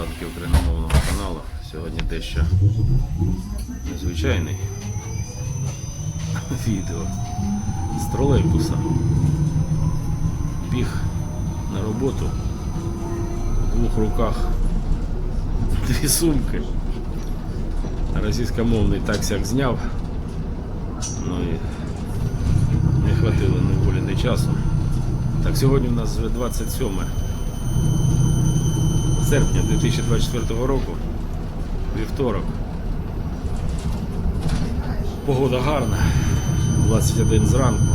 підписників україномовного каналу. Сьогодні дещо незвичайний відео з тролейбуса. Біг на роботу в двох руках дві сумки. Російськомовний так сяк зняв. Ну і не хватило ні волі, ні часу. Так, сьогодні у нас вже 27 серпня 2024 року, вівторок. Погода гарна, 21 зранку,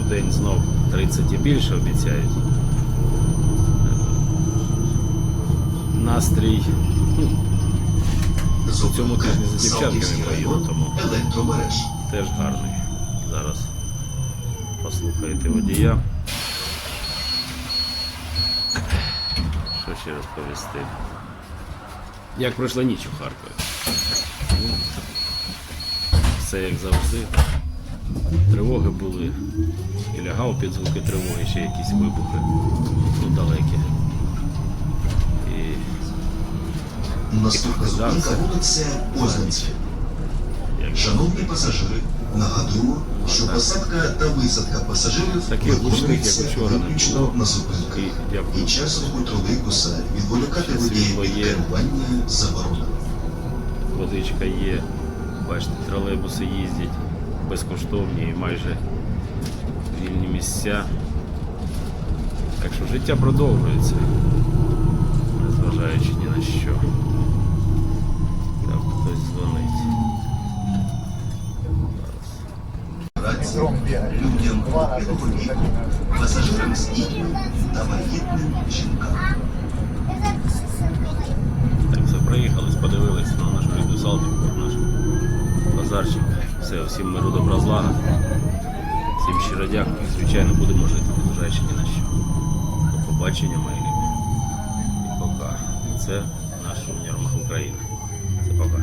в день знов 30 і більше обіцяють. Настрій ну, у цьому тижні за дівчатками поїду, тому теж гарний. Зараз послухаєте водія. Ще розповісти? Як пройшла ніч у Харкові? Ну, Все як завжди. Тривоги були. І лягав під звуки тривоги, ще якісь вибухи. Ну, далекі. І Наступна зупинка вулиця Озанця. Шановні пасажири, нагадую, що посадка та висадка пасажирів виконується виключно на зупинках. І дякую. Під час руху тролейбуса відволікати водіїв від керування заборонено. водичка є. Бачите, тролейбуси їздять безкоштовні і майже вільні місця. Так що життя продовжується, Зараз. Рації людям похилого віку, пасажирам з дітьми та жінкам. Так, все, проїхали, подивилися на нашу рідну Салтівку, наш базарчик. Все, всім миру добра злагоди. Всім щиро дякую. Звичайно, будемо жити, незважаючи ні на що. До побачення, мої любі. І пока. Це наш Універмаг України. Це пока.